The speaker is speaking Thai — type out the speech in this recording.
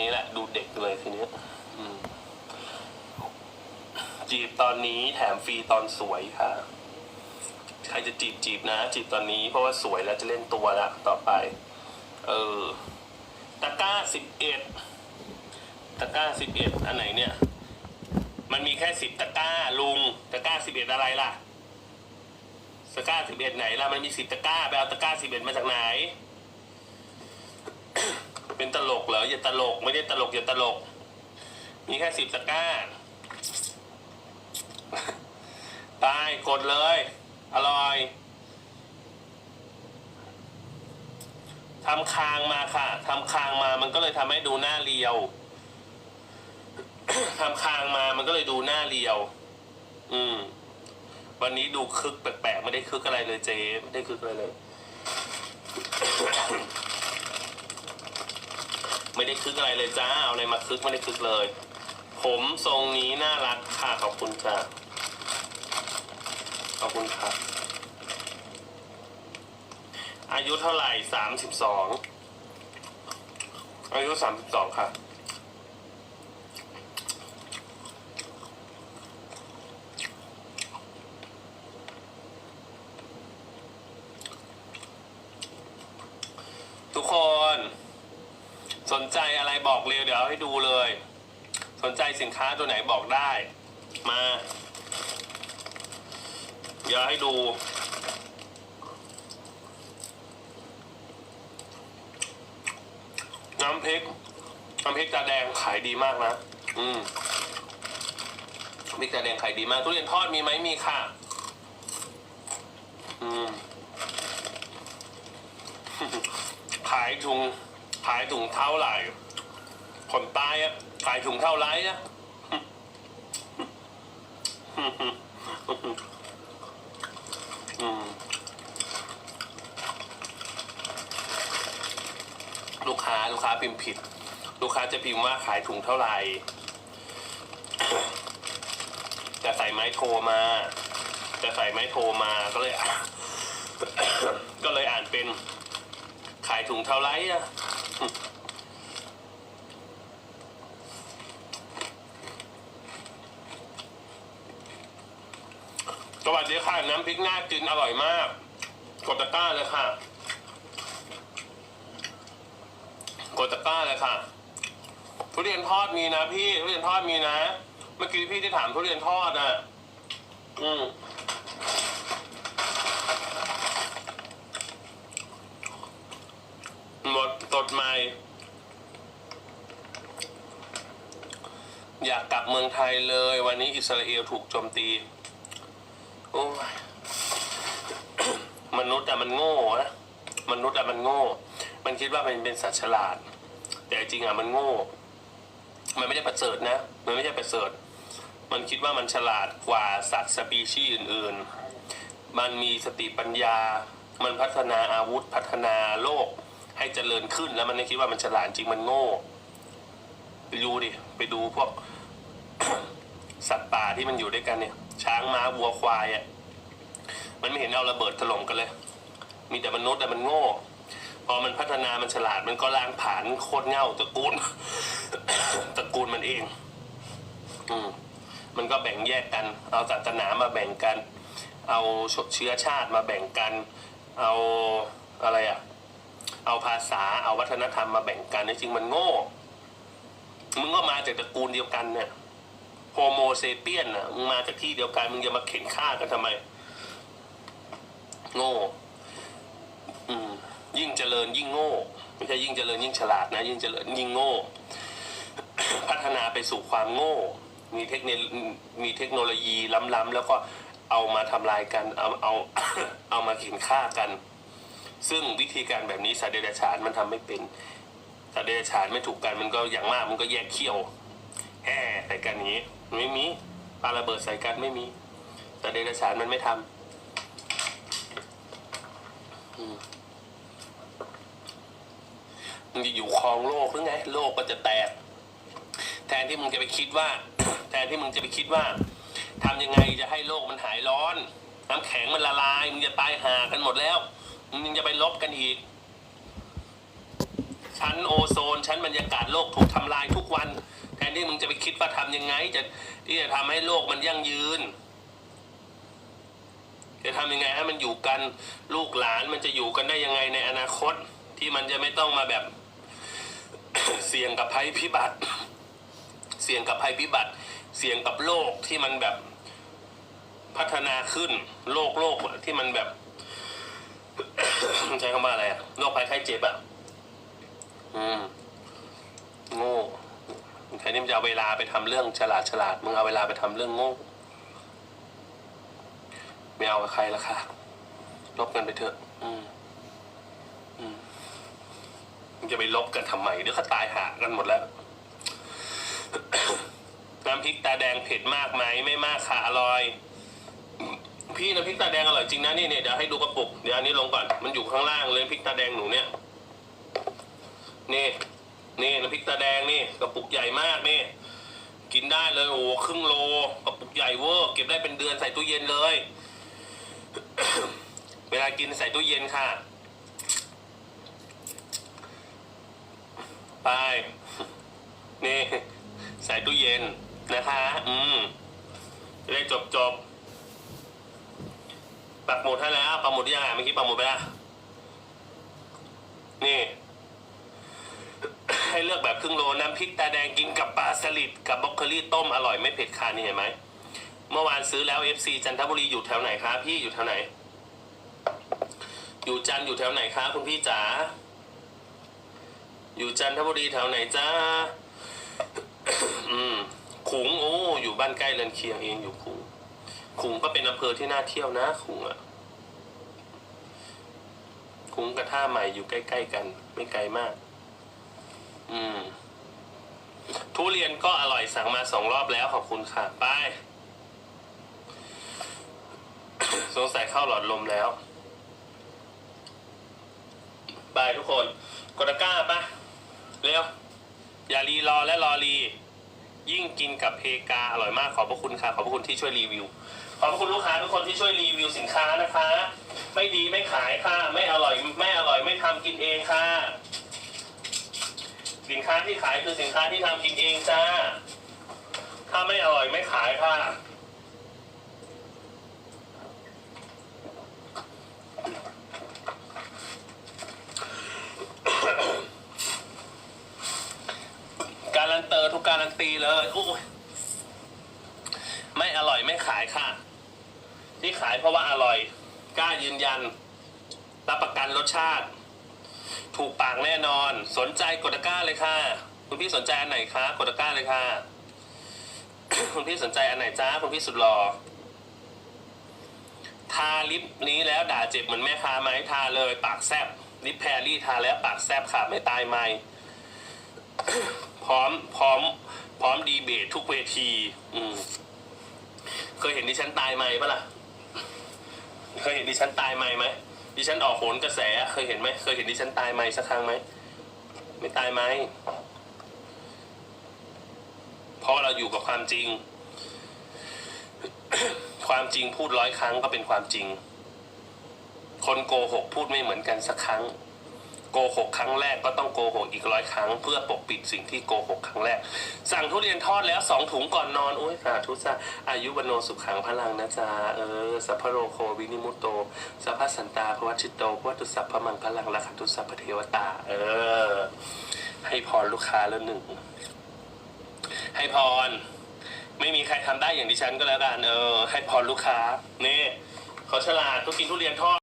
นี้แหละ ดูเด็กเลยทีนี้จีบตอนนี้แถมฟรีตอนสวยค่ะ ใครจะจีบจีบนะ จีบตอนนี้เพราะว่าสวยแล้วจะเล่นตัวล้วต่อไป เออตะกร้าสิบเอ็ดตะกร้าสิบเอ็ดอันไหนเนี่ย มันมีแค่สิบตะกร้าลุงตะกร้าสิบเอ็ดอะไรล่ะตะกร้าสิบเอ็ดไหนล่ะมันมีสิบตะกร้าไปเอาตะกร้าสิบเอ็ดมาจากไหน เป็นตลกเหรออย่าตลกไม่ได้ตลกอย่าตลก มีแค่สิบตะกร้าตายกดเลย อร่อยทำคางมาค่ะทำคางมามันก็เลยทำให้ดูหน้าเรียวทำคางมามันก็เลยดูหน้าเรียว อืม วันนี้ดูคึกแปลกๆไม่ได้คึกอะไรเลยเจ๊ไม่ได้คึกอะไรเลย ไม่ได้คึกอะไรเลยจ้า เอาอะไรมาคึกไม่ได้คึกเลย ผมทรงนี้น่ารักค่ะขอบคุณจ้าขอบคุณค่ะอายุเท่าไหร่สามสิบสองอายุสามสิบสองค่ะ ทุกคน สนใจอะไรบอกเร็วเดี๋ยวเอาให้ดูเลย สนใจสินค้าตัวไหนบอกได้ มา เดี๋ยวให้ดู น้ำพริกน้ำพริกตาแดงขายดีมากนะ อืมพริกตาแดงขายดีมากทุเรียนทอดมีไหมมีค่ะ อืม ขายถุง ขายถุงเท่าไหร่คนตายอะขายถุงเท่าไหร่อะลูกค้าลูกค้าพิมพ์ผิด ลูกค้าจะพิมพ์ว่าขายถุงเท่าไหร่แต่ใส่ไม้โทรมาแต่ใส่ไม้โทรมาก็เลย ก็เลยอ่านเป็นขายถุงเท่าไร่อะ สวัสดีค่ะ น้ำพริกหน้ากินอร่อยมาก กดตะกร้าเลยค่ะ กดตะกร้าเลยค่ะ ทุเรียนทอดมีนะพี่ ทุเรียนทอดมีนะ เมื่อกี้พี่ที่ถามทุเรียนทอดอะ อืม ห มดสดใหม่อยากกลับเมืองไทยเลย วันนี้อิสราเอลถูกโจมตีโอ้ยมนุษย์อะมันโง่นะมนุษย์อะมันโง่ มันคิดว่ามันเป็นสัตว์ฉลาด แต่จริงอะมันโง่ มันไม่ได้ประเสริฐนะ มันไม่ใช่ประเสริฐ มันคิดว่ามันฉลาดกว่าสัตว์สปีชีส์อื่น ๆ มันมีสติปัญญา มันพัฒนาอาวุธพัฒนาโลก ให้เจริญขึ้นแล้วมันไม่คิดว่ามันฉลาดจริงมันโง่ไปดูดิไปดูพวกสัตว์ป่าที่มันอยู่ด้วยกันเนี่ย ช้างม้าวัวควายอะ่ะมันไม่เห็นเอาระเบิดถล่มกันเลย มีแต่มนุษย์แต่มันโง่ พอมันพัฒนามันฉลาดมันก็ล้างผาญโคตรเง่าตระกูลตระกูลมันเอง อืมมันก็แบ่งแยกกัน เอาศาสนามาแบ่งกัน เอาเชื้อชาติมาแบ่งกัน เอาอะไรอะ เอาภาษาเอาวัฒนธรรมมาแบ่งกันจริงๆมันโง่ มึงก็มาจากตระกูลเดียวกันเนี่ยโฮโมเซเปียนอะมึงมาจากที่เดียวกัน มึงจะมาเข็นฆ่ากันทำไม โง่ยิ่งเจริญยิ่งโง่ไม่ใช่ยิ่งเจริญยิ่งฉลาดนะ ยิ่งเจริญยิ่งโง่ พัฒนาไปสู่ความโง่ มีเทคโนมีเทคโนโลยีล้ำๆแล้วก็เอามาทำลายกัน เอาเอาเอามาเข็นฆ่ากัน ซึ่งวิธีการแบบนี้สัตว์เดรัจฉานมันทำไม่เป็นสัตว์เดรัจฉานไม่ถูกกันมันก็อย่างมากมันก็แยกเขี้ยวแห่ใส่กันอย่างนี้ไม่มีปาระเบิดใส่กันไม่มีสัตว์เดรัจฉานมันไม่ทำอืมมึงจะอยู่ครองโลกหรือไงโลกก็จะแตก แทนที่มึงจะไปคิดว่า แทนที่มึงจะไปคิดว่าทำยังไงจะให้โลกมันหายร้อน น้ำแข็งมันละลายมึงจะตายหากันหมดแล้ว มึงยังจะไปลบกันอีก ชั้นโอโซน ชั้นบรรยากาศโลกถูกทำลายทุกวัน แทนที่มึงจะไปคิดว่าทำยังไง จะที่จะทำให้โลกมันยั่งยืน จะทำยังไงให้มันอยู่กันลูกหลานมันจะอยู่กันได้ยังไงในอนาคตที่มันจะไม่ต้องมาแบบ เสี่ยงกับภัยพิบัติ เสี่ยงกับภัยพิบัติ เสี่ยงกับโลกที่มันแบบพัฒนาขึ้น โลกโลกที่มันแบบ ใช้คำว่าอะไรอะโรคภัยไข้เจ็บอะอืมโง่แทนที่มึงจะเอาเวลาไปทำเรื่องฉลาดฉลาดมึงเอาเวลาไปทำเรื่องโง่ไม่เอากับใครละค่ะลบกันไปเถอะ อืมอืมมึงจะไปลบกันทำไมเดี๋ยวเขาตายหากันหมดแล้วน้ำพริกตาแดงเผ็ดมากไหมไม่มากค่ะอร่อย พี่น้ำพริกตาแดงอร่อยจริงนะนี่เนี่ยเดี๋ยวให้ดูกระปุกเดี๋ยวอันนี้ลงก่อนมันอยู่ข้างล่างเลยพริกตาแดงหนูเนี่ยนี่นี่น้ำพริกตาแดงนี่กระปุกใหญ่มากนี่ กินได้เลยโอ้ครึ่งโลกระปุกใหญ่เวอร์เก็บได้เป็นเดือนใส่ตู้เย็นเลย เวลากินใส่ตู้เย็นค่ะ ไป นี่ ใส่ตู้เย็นนะคะ อืมได้จบจบ ปักหมุดให้แล้วปักหมุดยังไงเมื่อกี้ปักหมุดไปและนี่ ให้เลือกแบบครึ่งโลน้ำพริกตาแดงกินกับปลาสลิดกับบรอกโคลี่ต้มอร่อยไม่เผ็ดค่ะนี่เห็นไหมเมื่อวานซื้อแล้ว FC จันทบุรีอยู่แถวไหนคะพี่อยู่แถวไหน อยู่จันอยู่แถวไหนคะคุณพี่จ๋าอยู่จันทบุรีแถวไหนจ้าอืมขุงโอ้อยู่บ้านใกล้เรือนเคียงเองอยู่ขุง ขุงก็เป็นอำเภอที่น่าเที่ยวนะขุงอะขุงกับท่าใหม่อยู่ใกล้ๆกัน ไม่ไกลมาก อืม ทุเรียนก็อร่อยสั่งมาสองรอบแล้วขอบคุณค่ะไปสงสัยเข้าหลอดลมแล้วไปทุกคน กดก้าปะเร็ว อย่ารีรอและรอรี ยิ่งกินกับเพกา อร่อยมากขอบพระคุณค่ะ ขอบพระคุณที่ช่วยรีวิว ขอบคุณลูกค้าทุกคนที่ช่วยรีวิวสินค้านะคะ ไม่ดีไม่ขายค่ะ ไม่อร่อยไม่อร่อยไม่ทำกินเองค่ะ สินค้าที่ขายคือสินค้าที่ทำกินเองจ้า ถ้าไม่อร่อยไม่ขายค่ะการันเตอร์ทุกการันตีเลยโอ้ยไม่อร่อยไม่ขายค่ะ ที่ขายเพราะว่าอร่อย กล้ายืนยัน รับประกันรสชาติ ถูกปากแน่นอน สนใจกดตะกร้าเลยค่ะ คุณพี่สนใจอันไหนคะกดตะกร้าเลยค่ะ คุณพี่สนใจอันไหนจ้าคุณพี่สุดหล่อทาลิปนี้แล้วด่าเจ็บเหมือนแม่ค้าไหมทาเลยปากแซบลิปแพรรี่ทาแล้วปากแซบค่ะไม่ตายไหมพร้อมพร้อม พร้อมดีเบตทุกเวที อืมเคยเห็นดิฉันตายไหมปะล่ะ เคยเห็นดิฉันตายไหมไหมดิฉันออกโหนกระแส เคยเห็นไหมเคยเห็นดิฉันตายไหมสักครั้งไหมไม่ตายไหมเพราะเราอยู่กับความจริง ความจริงพูดร้อยครั้งก็เป็นความจริง คนโกหกพูดไม่เหมือนกันสักครั้ง โกหกครั้งแรกก็ต้องโกหกอีกร้อยครั้ง เพื่อปกปิดสิ่งที่โกหกครั้งแรก สั่งทุเรียนทอดแล้วสองถุงก่อนนอนโอ้ยสาธุสาอายุวโนสุขังพลังนะจ๊ะเออสัพพโรโควินิมุตโตสัพพสันตาพวัชิตโตพวัตุสัพพมังพลังละขันตุสัพพเทวตา เออ ให้พรลูกค้าแล้วหนึ่งให้พรไม่มีใครทำได้อย่างดิฉันก็แล้วกันเออให้พรลูกค้านี่เขาฉลาดเขากินทุเรียนทอด